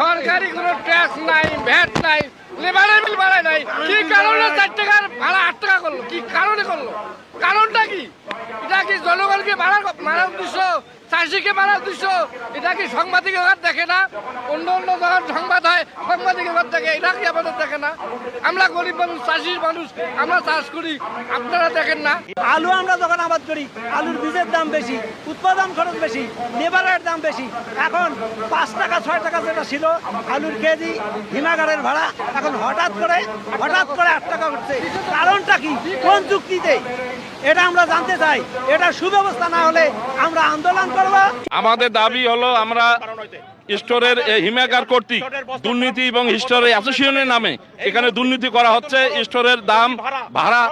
সরকারি কোনো ট্যাক্স নাই ভ্যাট নাই লেবারের বিল বাড়ায় নাই। কি কারণে চার টাকার ভাড়া আট টাকা করল? কি কারণে করল? কারণটা কি? এটা কি জনগণকে মারার মারার উদ্দেশ্য? চাষিকে মারার উদ্দেশ্য? এটা কি সাংবাদিক দেখে না? অন্য অন্য যখন সংবাদ হয় এটা কি আমাদের দেখে না। আমরা গরিব মানুষ চাষির মানুষ আমরা চাষ করি। আপনারা দেখেন না। আলু আমরা যখন আবাদ করি আলুর বীজের দাম বেশি উৎপাদন খরচ বেশি লেবারের দাম বেশি। এখন পাঁচ টাকা ছয় টাকা যেটা ছিল আলুর কেজি হিমাগারের ভাড়া এখন হঠাৎ করে হঠাৎ করে আট টাকা উঠছে। কারণটা কি? কোন যুক্তিতে? এটা আমরা জানতে চাই। এটা সুব্যবস্থা না হলে আমরা আন্দোলন করব। আমাদের দাবি হলো আমরা স্টোরের হিমাগার কর্তৃক দুর্নীতি এবং স্টোরের অ্যাসোসিয়েশনের নামে এখানে দুর্নীতি করা হচ্ছে। স্টোরের দাম ভাড়া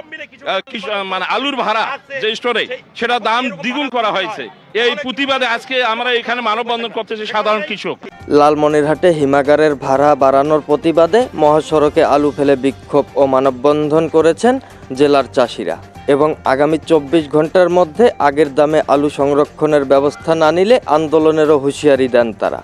মানে আলুর ভাড়া যে স্টোরে, সেটা দাম দ্বিগুণ করা হয়েছে। এই প্রতিবাদে আজকে আমরা এখানে মানববন্ধন করতেছি সাধারণ কৃষক। লালমনিরহাটে হিমাগারের ভাড়া বাড়ানোর প্রতিবাদে মহাসড়কে আলু ফেলে বিক্ষোভ ও মানববন্ধন করেছেন জেলার চাষিরা এবং আগামী চব্বিশ ঘণ্টার মধ্যে আগের দামে আলু সংরক্ষণের ব্যবস্থা না নিলে আন্দোলনেরও হুঁশিয়ারি দেন তারা।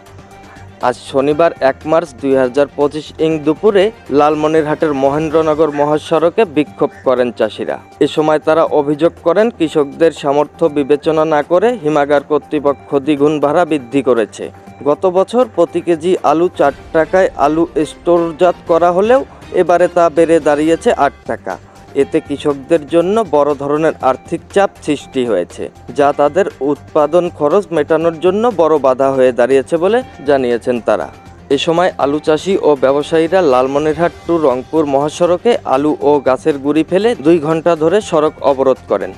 আজ শনিবার এক মার্চ দুই হাজার পঁচিশ ইং দুপুরে লালমনিরহাটের মহেন্দ্রনগর মহাসড়কে বিক্ষোভ করেন চাষিরা। এ সময় তারা অভিযোগ করেন, কৃষকদের সামর্থ্য বিবেচনা না করে হিমাগার কর্তৃপক্ষ দ্বিগুণ ভাড়া বৃদ্ধি করেছে। গত বছর প্রতি কেজি আলু চার টাকায় আলু স্টোরজাত করা হলেও এবারে তা বেড়ে দাঁড়িয়েছে আট টাকা। এতে কৃষকদের জন্য বড় ধরনের আর্থিক চাপ সৃষ্টি হয়েছে, যা তাদের উৎপাদন খরচ মেটানোর জন্য বড় বাধা হয়ে দাঁড়িয়েছে বলে জানিয়েছেন তারা। এ সময় আলু চাষি ও ব্যবসায়ীরা লালমনিরহাট টু রংপুর মহাসড়কে আলু ও গাছের গুঁড়ি ফেলে দুই ঘণ্টা ধরে সড়ক অবরোধ করেন।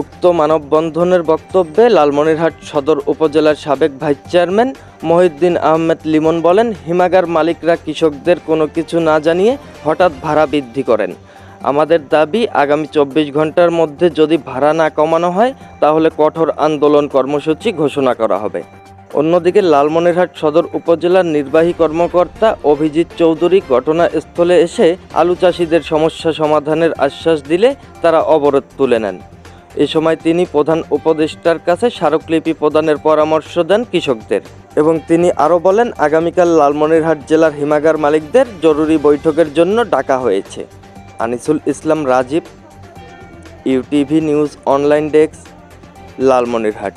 উক্ত মানববন্ধনের বক্তব্যে লালমনিরহাট সদর উপজেলার সাবেক ভাইস চেয়ারম্যান মহিউদ্দিন আহমেদ লিমন বলেন, হিমাগার মালিকরা কৃষকদের কোনো কিছু না জানিয়ে হঠাৎ ভাড়া বৃদ্ধি করেন। আমাদের দাবি, আগামী চব্বিশ ঘণ্টার মধ্যে যদি ভাড়া না কমানো হয়, তাহলে কঠোর আন্দোলন কর্মসূচি ঘোষণা করা হবে। অন্যদিকে লালমনিরহাট সদর উপজেলার নির্বাহী কর্মকর্তা অভিজিৎ চৌধুরী ঘটনাস্থলে এসে আলু চাষিদের সমস্যা সমাধানের আশ্বাস দিলে তারা অবরোধ তুলে নেন। এ সময় তিনি প্রধান উপদেষ্টার কাছে স্মারকলিপি প্রদানের পরামর্শ দেন কৃষকদের এবং তিনি আরও বলেন, আগামীকাল লালমনিরহাট জেলার হিমাগার মালিকদের জরুরি বৈঠকের জন্য ডাকা হয়েছে। Anisul Islam Rajib UTV news online desk Lalmonirhat.